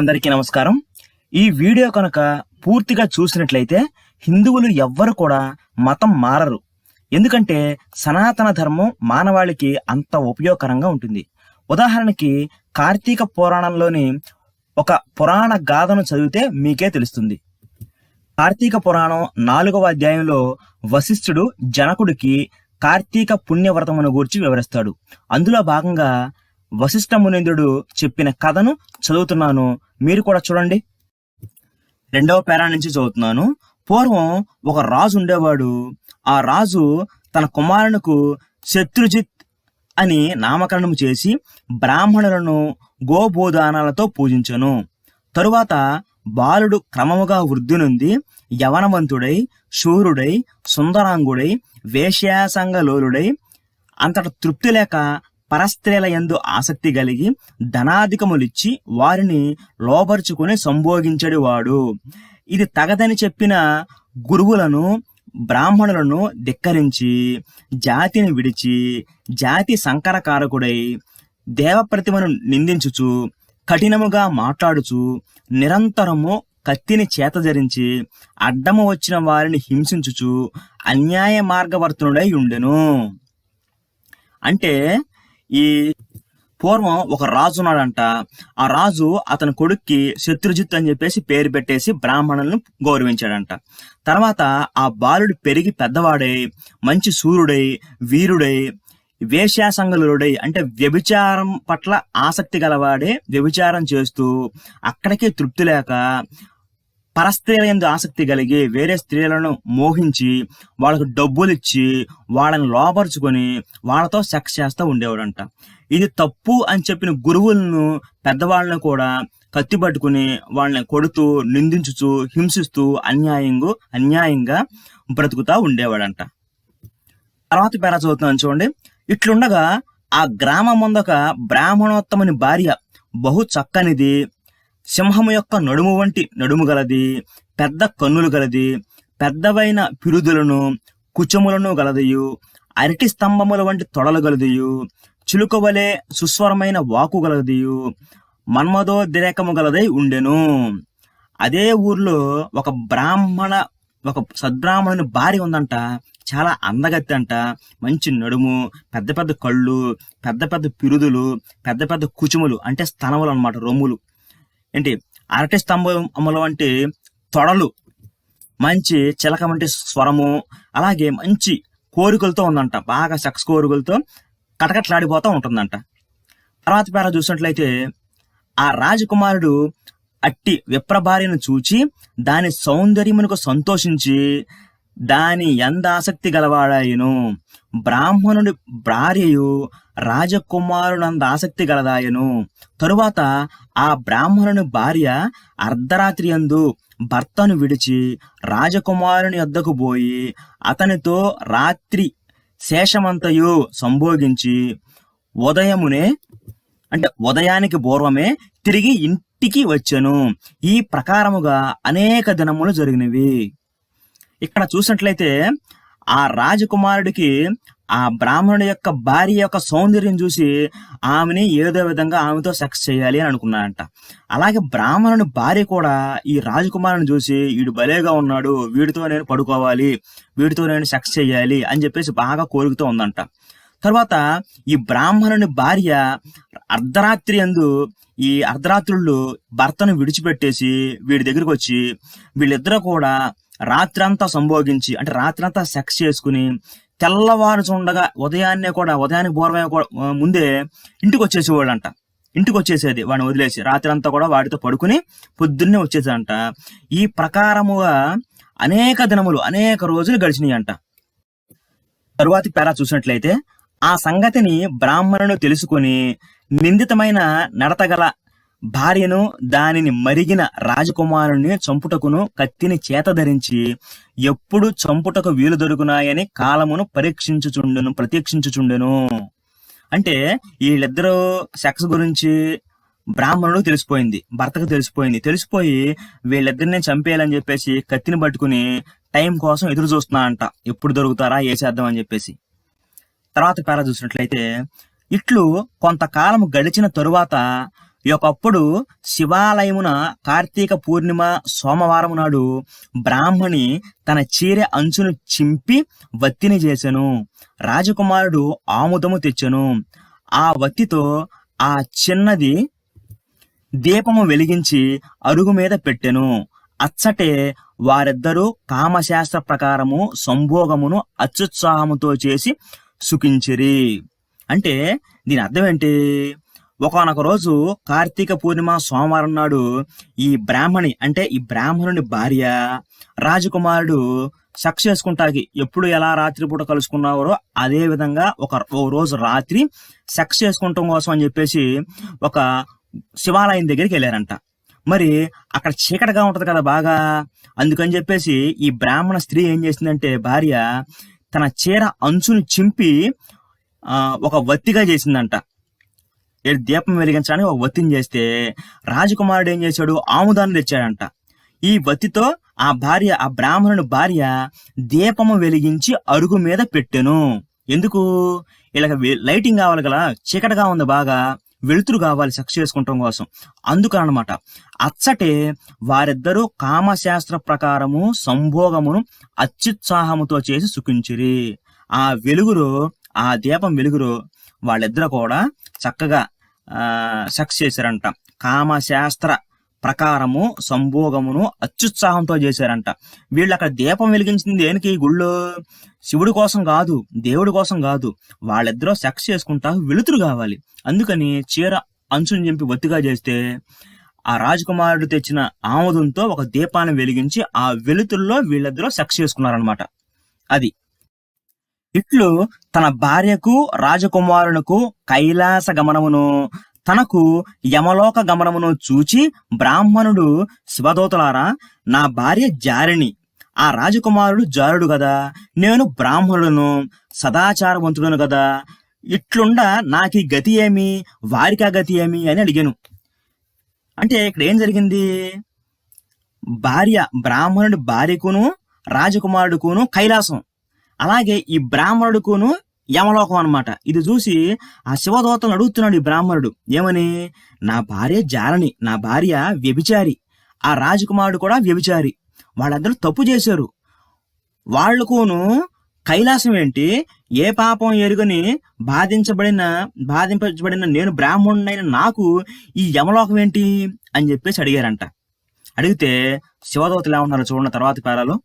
అందరికీ నమస్కారం. ఈ వీడియో కనుక పూర్తిగా చూసినట్లయితే హిందువులు ఎవ్వరు కూడా మతం మారరు. ఎందుకంటే సనాతన ధర్మం మానవాళికి అంత ఉపయోగకరంగా ఉంటుంది. ఉదాహరణకి కార్తీక పురాణంలోని ఒక పురాణ గాథను చదివితే మీకే తెలుస్తుంది. కార్తీక పురాణం నాలుగవ అధ్యాయంలో వశిష్ఠుడు జనకుడికి కార్తీక పుణ్యవ్రతమును గూర్చి వివరిస్తాడు. అందులో భాగంగా వశిష్ఠమునేంద్రుడు చెప్పిన కథను చదువుతున్నాను. మీరు కూడా చూడండి. రెండవ పేరా నుంచి చదువుతున్నాను. పూర్వం ఒక రాజు ఉండేవాడు. ఆ రాజు తన కుమారునికి శత్రుజిత్ అని నామకరణం చేసి బ్రాహ్మణులను గోభూదానాలతో పూజించను. తరువాత బాలుడు క్రమముగా వృద్ధి నుండి యవనవంతుడై శూరుడై సుందరాంగుడై వేశ్యాసంగలోలుడై అంతట తృప్తి లేక పరస్త్రీల యందు ఆసక్తి కలిగి ధనాధికములిచ్చి వారిని లోబరుచుకుని సంభోగించడు వాడు ఇది తగదని చెప్పిన గురువులను బ్రాహ్మణులను ధిక్కరించి జాతిని విడిచి జాతి సంకరకారకుడై దేవప్రతిమను నిందించుచు కఠినముగా మాట్లాడుచు నిరంతరము కత్తిని చేతజరించి అడ్డము వచ్చిన వారిని హింసించుచు అన్యాయ మార్గవర్తనుడై ఉండెను. అంటే ఈ పూర్వం ఒక రాజు ఉన్నాడంట. ఆ రాజు అతని కొడుక్కి శత్రుజిత్ అని చెప్పేసి పేరు పెట్టేసి బ్రాహ్మణులను గౌరవించాడంట. తర్వాత ఆ బాలుడు పెరిగి పెద్దవాడై మంచి సూర్యుడై వీరుడై వేశ్యాసంగలుడై అంటే వ్యభిచారం పట్ల ఆసక్తి గలవాడే వ్యభిచారం చేస్తూ అక్కడికే తృప్తి లేక పరస్త్రీల ఎందు ఆసక్తి కలిగి వేరే స్త్రీలను మోహించి వాళ్ళకు డబ్బులు ఇచ్చి వాళ్ళని లోపరుచుకొని వాళ్ళతో సెక్స్ చేస్తూ ఉండేవాడంట. ఇది తప్పు అని చెప్పిన గురువులను పెద్దవాళ్ళను కూడా కత్తి పట్టుకుని వాళ్ళని కొడుతూ నిందించుచు హింసిస్తూ అన్యాయంగా అన్యాయంగా బ్రతుకుతూ ఉండేవాడంట. తర్వాత పేర చదువుతున్నాను చూడండి. ఇట్లుండగా ఆ గ్రామం ముందొక బ్రాహ్మణోత్తముని భార్య బహు చక్కనిది సింహము యొక్క నడుము వంటి నడుము గలది పెద్ద కన్నులు గలది పెద్దవైన పిరుదులను కుచములను గలదియు అరటి స్తంభముల వంటి తొడలు గలదియు చిలుక వలె సుస్వరమైన వాకు గలదియు మన్మదోద్రేకము గలదై ఉండెను. అదే ఊర్లో ఒక బ్రాహ్మణ ఒక సద్బ్రాహ్మణుని భార్య ఉందంట. చాలా అందగత్తి అంట. మంచి నడుము పెద్ద పెద్ద కళ్ళు పెద్ద పెద్ద పిరుదులు పెద్ద పెద్ద కుచుములు అంటే స్తనములు అన్నమాట రొమ్ములు. ఏంటి? అరటి స్తంభం అమలు వంటి తొడలు మంచి చిలక వంటి స్వరము అలాగే మంచి కోరికలతో ఉందంట. బాగా సెక్స్ కోరికలతో కటకట్లాడిపోతూ ఉంటుందంట. తర్వాత పేర చూసినట్లయితే ఆ రాజకుమారుడు అట్టి విప్రభార్యను చూచి దాని సౌందర్యమునకు సంతోషించి దాని ఎంద ఆసక్తి గలవాడాయను బ్రాహ్మణుడి భార్యయు రాజకుమారునంద ఆసక్తి గలదాయను. తరువాత ఆ బ్రాహ్మణుని భార్య అర్ధరాత్రి అందు భర్తను విడిచి రాజకుమారుని వద్దకు పోయి అతనితో రాత్రి శేషమంతయు సంభోగించి ఉదయమునే అంటే ఉదయానికి పూర్వమే తిరిగి ఇంటికి వచ్చాను. ఈ ప్రకారముగా అనేక దినములు జరిగినవి. ఇక్కడ చూసినట్లయితే ఆ రాజకుమారుడికి ఆ బ్రాహ్మణుడి యొక్క భార్య యొక్క సౌందర్యం చూసి ఆమెని ఏదో విధంగా ఆమెతో సెక్స్ చేయాలి అని అనుకున్నాడంట. అలాగే బ్రాహ్మణుని భార్య కూడా ఈ రాజకుమారుని చూసి వీడు భలేగా ఉన్నాడు వీడితో నేను పడుకోవాలి వీడితో నేను సెక్స్ చేయాలి అని చెప్పేసి బాగా కోరుకుతూ ఉందంట. తర్వాత ఈ బ్రాహ్మణుని భార్య అర్ధరాత్రి అందు ఈ అర్ధరాత్రులు భర్తను విడిచిపెట్టేసి వీడి దగ్గరికి వచ్చి వీళ్ళిద్దరూ కూడా రాత్రంతా సంభోగించి అంటే రాత్రంతా సెక్స్ చేసుకుని తెల్లవారుచుండగా ఉదయాన్నే కూడా ఉదయానికి పూర్వమే కూడా ముందే ఇంటికి వచ్చేసేవాళ్ళంట ఇంటికి వచ్చేసేది వాడిని వదిలేసి. రాత్రి అంతా కూడా వాడితో పడుకుని పొద్దున్నే వచ్చేదంట ఈ ప్రకారముగా అనేక దినములు అనేక రోజులు గడిచినాయి అంట తరువాతి పేరా చూసినట్లయితే ఆ సంగతిని బ్రాహ్మణుడు తెలుసుకొని నిందితమైన నడతగల భార్యను దానిని మరిగిన రాజకుమారుని చంపుటకును కత్తిని చేత ధరించి ఎప్పుడు చంపుటకు వీలు దొరుకునాయని కాలమును పరీక్షించుచుండెను ప్రతీక్షించుచుండెను అంటే వీళ్ళిద్దరూ సెక్స్ గురించి బ్రాహ్మణుడు తెలిసిపోయింది భర్తకు తెలిసిపోయింది. తెలిసిపోయి వీళ్ళిద్దరిని చంపేయాలని చెప్పేసి కత్తిని పట్టుకుని టైం కోసం ఎదురు చూస్తున్నా అంట ఎప్పుడు దొరుకుతారా చేద్దాం అని చెప్పేసి. తర్వాత పేర చూసినట్లయితే ఇట్లు కొంతకాలం గడిచిన తరువాత ఒకప్పుడు శివాలయమున కార్తీక పూర్ణిమ సోమవారం నాడు బ్రాహ్మణి తన చీర అంచును చింపి వత్తిని చేసెను రాజకుమారుడు ఆముదము తెచ్చెను. ఆ వత్తితో ఆ చిన్నది దీపము వెలిగించి అరుగు మీద పెట్టెను. అచ్చటే వారిద్దరూ కామశాస్త్ర ప్రకారము సంభోగమును అత్యుత్సాహముతో చేసి సుఖించిరి. అంటే దీని అర్థం ఏంటి? ఒకనొక రోజు కార్తీక పూర్ణిమ సోమవారం నాడు ఈ బ్రాహ్మణి అంటే ఈ బ్రాహ్మణుని భార్య రాజకుమారుడు సక్స్ చేసుకుంటాకి ఎప్పుడు ఎలా రాత్రిపూట కలుసుకున్నారో అదే విధంగా ఒక ఓ రోజు రాత్రి సెక్స్ చేసుకుంటాం కోసం అని చెప్పేసి ఒక శివాలయం దగ్గరికి వెళ్ళారంట. మరి అక్కడ చీకటిగా ఉంటది కదా బాగా. అందుకని చెప్పేసి ఈ బ్రాహ్మణ స్త్రీ ఏం చేసిందంటే భార్య తన చీర అంచుని చింపి ఆ, ఒక వత్తిగా చేసిందంట. లేదు దీపం వెలిగించడానికి ఒక వత్తిని చేస్తే రాజకుమారుడు ఏం చేశాడు? ఆముదాన్ని తెచ్చాడంట. ఈ వత్తితో ఆ భార్య ఆ బ్రాహ్మణుని భార్య దీపము వెలిగించి అరుగు మీద పెట్టెను. ఎందుకు? ఇలా లైటింగ్ కావాలి కదా చీకటిగా ఉంది బాగా వెలుతురు కావాలి సెక్స్ చేసుకుంటాం కోసం. అందుకనమాట అచ్చటే వారిద్దరూ కామశాస్త్ర ప్రకారము సంభోగమును అత్యుత్సాహముతో చేసి సుఖించిరి. ఆ వెలుగురు ఆ దీపం వెలుగురు వాళ్ళిద్దరు కూడా చక్కగా సక్స్ చేశారంట. కామశాస్త్ర ప్రకారము సంభోగమును అత్యుత్సాహంతో చేశారంట. వీళ్ళు అక్కడ దీపం వెలిగించింది దేనికి? గుళ్ళో శివుడి కోసం కాదు దేవుడి కోసం కాదు. వాళ్ళిద్దరూ సెక్స్ చేసుకుంటా వెలుతురు కావాలి. అందుకని చీర అంచుని చెంపి ఒత్తిగా చేస్తే ఆ రాజకుమారుడు తెచ్చిన ఆముదంతో ఒక దీపాన్ని వెలిగించి ఆ వెలుతురులో వీళ్ళిద్దరూ సెక్స్ చేసుకున్నారనమాట అది. ఇట్లు తన భార్యకు రాజకుమారునకు కైలాస గమనమును తనకు యమలోక గమనమును చూచి బ్రాహ్మణుడు శివదోతలారా నా భార్య జారిణి ఆ రాజకుమారుడు జారుడు కదా నేను బ్రాహ్మణుడును సదాచారవంతుడును కదా ఇట్లుండ నాకీ గతి ఏమి వారికా గతి ఏమి అని అడిగాను. అంటే ఇక్కడ ఏం జరిగింది? భార్య బ్రాహ్మణుడి భార్యకును రాజకుమారుడుకును కైలాసం అలాగే ఈ బ్రాహ్మణుడుకును యమలోకం అన్నమాట. ఇది చూసి ఆ శివదోతను అడుగుతున్నాడు ఈ బ్రాహ్మణుడు. ఏమని? నా భార్య జారని నా భార్య వ్యభిచారి ఆ రాజకుమారుడు కూడా వ్యభిచారి. వాళ్ళందరూ తప్పు చేశారు. వాళ్ళకును కైలాసం ఏంటి? ఏ పాపం ఎరుగని బాధించబడిన బాధింపబడిన నేను బ్రాహ్మణుడైన నాకు ఈ యమలోకం ఏంటి? అని చెప్పేసి అడిగారంట. అడిగితే శివదోతలు ఏమన్నారు చూడండి తర్వాత పేరాలు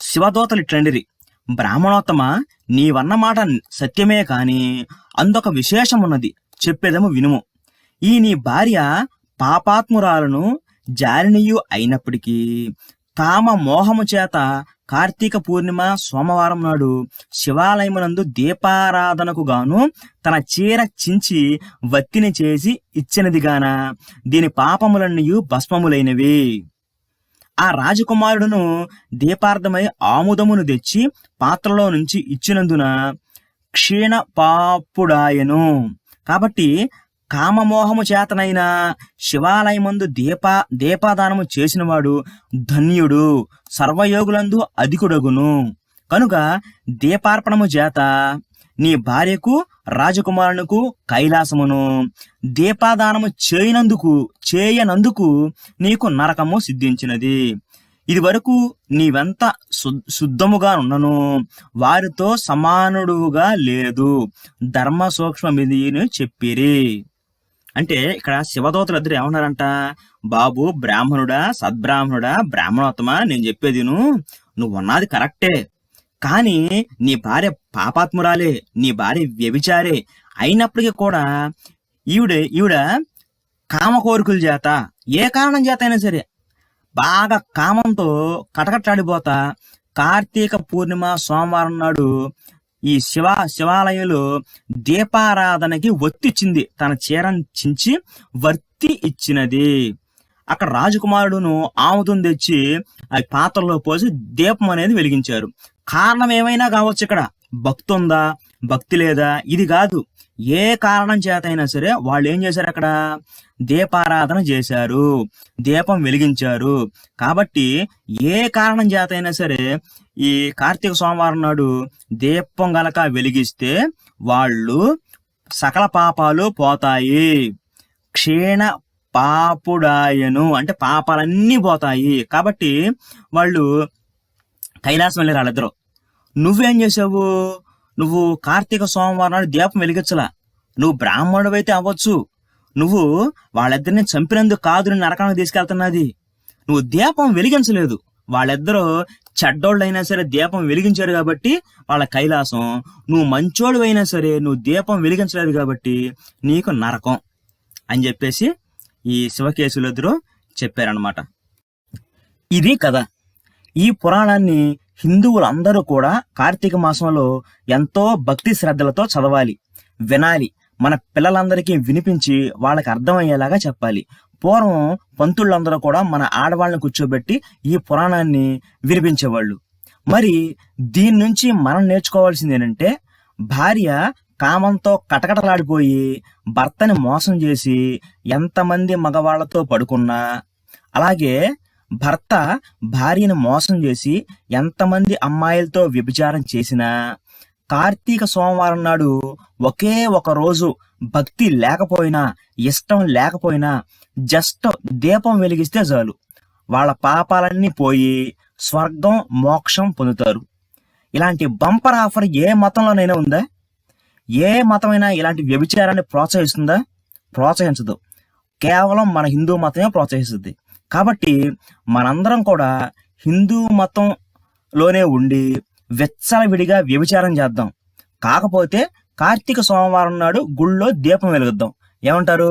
శివదోతలు ఇట్లండిరి బ్రాహ్మణోత్తమ నీవన్నమాట సత్యమే కాని అందొక విశేషమున్నది చెప్పేదము వినుము. ఈ నీ భార్య పాపాత్మురాలను జారినీయు అయినప్పటికీ కామ మోహము చేత కార్తీక పూర్ణిమ సోమవారం నాడు శివాలయమునందు దీపారాధనకు గాను తన చీర చించి వత్తిని చేసి ఇచ్చినదిగాన. దీని పాపములన్నీయు భస్మములైనవి. ఆ రాజకుమారుడును దీపార్థమై ఆముదమును తెచ్చి పాత్రలో నుంచి ఇచ్చినందున క్షీణ పాపుడాయను. కాబట్టి కామమోహము చేతనైన శివాలయమందు దీప దీపాదానము చేసినవాడు ధన్యుడు సర్వయోగులందు అధికుడగును. కనుక దీపార్పణము చేత నీ భార్యకు రాజకుమారునికు కైలాసమును. దీపాదానము చేయనందుకు చేయనందుకు నీకు నరకము సిద్ధించినది. ఇది వరకు నీవెంత శుద్ధముగా ఉన్నను వారితో సమానుడుగా లేదు. ధర్మ సూక్ష్మమిది చెప్పిరి. అంటే ఇక్కడ శివదూతలు ఇద్దరు ఏమన్నారంట? బాబు బ్రాహ్మణుడా సద్బ్రాహ్మణుడా బ్రాహ్మణోత్తమ నేను చెప్పేదిను నువ్వు ఉన్నది కరెక్టే. కానీ నీ భార్య పాపాత్మురాలే నీ భార్య వ్యభిచారే. అయినప్పటికీ కూడా ఈవిడ ఈవిడ కామ కోరికల చేత ఏ కారణం చేత అయినా సరే బాగా కామంతో కటకట్లాడిపోతా కార్తీక పూర్ణిమ సోమవారం నాడు ఈ శివ శివాలయంలో దీపారాధనకి ఒత్తిచ్చింది తన చీరను చించి వర్తి ఇచ్చినది. అక్కడ రాజకుమారుడును ఆముదం తెచ్చి ఆ పాత్రలో పోసి దీపం అనేది వెలిగించారు. కారణం ఏమైనా కావచ్చు ఇక్కడ. భక్తి ఉందా భక్తి లేదా? ఇది కాదు. ఏ కారణం చేత అయినా సరే వాళ్ళు ఏం చేశారు అక్కడ? దీపారాధన చేశారు. దీపం వెలిగించారు. కాబట్టి ఏ కారణం చేత అయినా సరే ఈ కార్తీక సోమవారం నాడు దీపం గనక వెలిగిస్తే వాళ్ళు సకల పాపాలు పోతాయి. క్షీణ పాపుడాయను అంటే పాపాలన్నీ పోతాయి. కాబట్టి వాళ్ళు కైలాసం వెళ్ళి వాళ్ళిద్దరు నువ్వేం చేసావు? నువ్వు కార్తీక సోమవారం నాడు దీపం వెలిగించలా. నువ్వు బ్రాహ్మణుడు అయితే అవ్వచ్చు. నువ్వు వాళ్ళిద్దరిని చంపినందుకు కాదు నేను నరకానికి తీసుకెళ్తున్నది. నువ్వు దీపం వెలిగించలేదు. వాళ్ళిద్దరూ చెడ్డోళ్ళైనా సరే దీపం వెలిగించారు కాబట్టి వాళ్ళ కైలాసం నువ్వు మంచోడు అయినా సరే నువ్వు దీపం వెలిగించలేదు కాబట్టి నీకు నరకం అని చెప్పేసి ఈ శివకేశులు ఇద్దరు చెప్పారనమాట ఇది కథ. ఈ పురాణాన్ని హిందువులందరూ కూడా కార్తీక మాసంలో ఎంతో భక్తి శ్రద్ధలతో చదవాలి వినాలి. మన పిల్లలందరికీ వినిపించి వాళ్ళకి అర్థమయ్యేలాగా చెప్పాలి. పూర్వం పంతుళ్ళందరూ కూడా మన ఆడవాళ్ళని కూర్చోబెట్టి ఈ పురాణాన్ని వినిపించేవాళ్ళు. మరి దీని నుంచి మనం నేర్చుకోవాల్సింది ఏంటంటే భార్య కామంతో కటకటలాడిపోయి భర్తని మోసం చేసి ఎంతమంది మగవాళ్ళతో పడుకున్నా అలాగే భర్త భార్యను మోసం చేసి ఎంతమంది అమ్మాయిలతో వ్యభిచారం చేసినా కార్తీక సోమవారం నాడు ఒకే ఒక రోజు భక్తి లేకపోయినా ఇష్టం లేకపోయినా జస్ట్ దీపం వెలిగిస్తే చాలు. వాళ్ళ పాపాలన్నీ పోయి స్వర్గం మోక్షం పొందుతారు. ఇలాంటి బంపర్ ఆఫర్ ఏ మతంలోనైనా ఉందా? ఏ మతమైనా ఇలాంటి వ్యభిచారాన్ని ప్రోత్సహిస్తుందా? ప్రోత్సహించదు. కేవలం మన హిందూ మతమే ప్రోత్సహిస్తుంది. కాబట్టి మనందరం కూడా హిందూ మతంలోనే ఉండి విచ్చలవిడిగా వ్యభిచారం చేద్దాం. కాకపోతే కార్తీక సోమవారం నాడు గుళ్ళో దీపం వెలుగుద్దాం. ఏమంటారు?